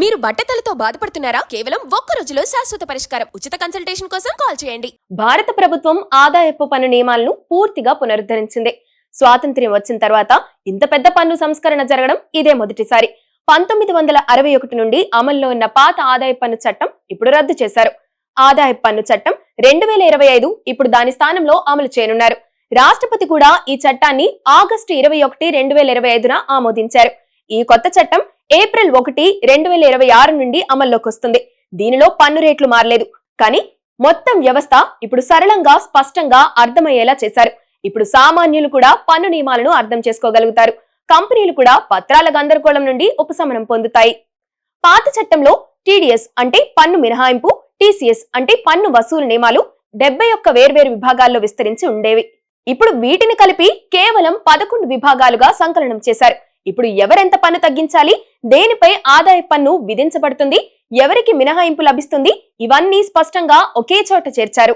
మీరు బట్టతలతో బాధపడుతున్నారా? కేవలం ఒక్క రోజులో శాశ్వత పరిష్కారం. ఉచిత కన్సల్టేషన్ కోసం కాల్ చేయండి. భారత ప్రభుత్వం ఆదాయపు పన్ను నియమాలను పూర్తిగా పునరుద్ధరించింది. స్వాతంత్ర్యం వచ్చిన తర్వాత ఇంత పెద్ద పన్ను సంస్కరణ జరగడం ఇదే మొదటిసారి. పంతొమ్మిది వందల అరవై ఒకటి నుండి అమల్లో ఉన్న పాత ఆదాయ పన్ను చట్టం ఇప్పుడు రద్దు చేశారు. ఆదాయ పన్ను చట్టం రెండు వేల ఇరవై ఐదు ఇప్పుడు దాని స్థానంలో అమలు చేయనున్నారు. రాష్ట్రపతి కూడా ఈ చట్టాన్ని ఆగస్టు ఇరవై ఒకటి రెండు వేల ఇరవై ఐదున ఆమోదించారు. ఈ కొత్త చట్టం ఏప్రిల్ ఒకటి రెండు వేల ఇరవై ఆరు నుండి అమల్లోకి వస్తుంది దీనిలో పన్ను రేట్లు మారలేదు. కానీ మొత్తం వ్యవస్థ ఇప్పుడు సరళంగా స్పష్టంగా అర్థమయ్యేలా చేశారు. ఇప్పుడు సామాన్యులు కూడా పన్ను నియమాలను అర్థం చేసుకోగలుగుతారు. కంపెనీలు కూడా పత్రాల గందరగోళం నుండి ఉపశమనం పొందుతాయి. పాత చట్టంలో టీడీఎస్ అంటే పన్ను మినహాయింపు టీసీఎస్ అంటే పన్ను వసూలు నియమాలు డెబ్బై ఒక్క వేర్వేరు విభాగాల్లో విస్తరించి ఉండేవి. ఇప్పుడు వీటిని కలిపి కేవలం పదకొండు విభాగాలుగా సంకలనం చేశారు. ఇప్పుడు ఎవరెంత పన్ను తగ్గించాలి? దేనిపై ఆదాయ పన్ను విధించబడుతుంది? ఎవరికి మినహాయింపు లభిస్తుంది? ఇవన్నీ స్పష్టంగా ఒకే చోట చేర్చారు.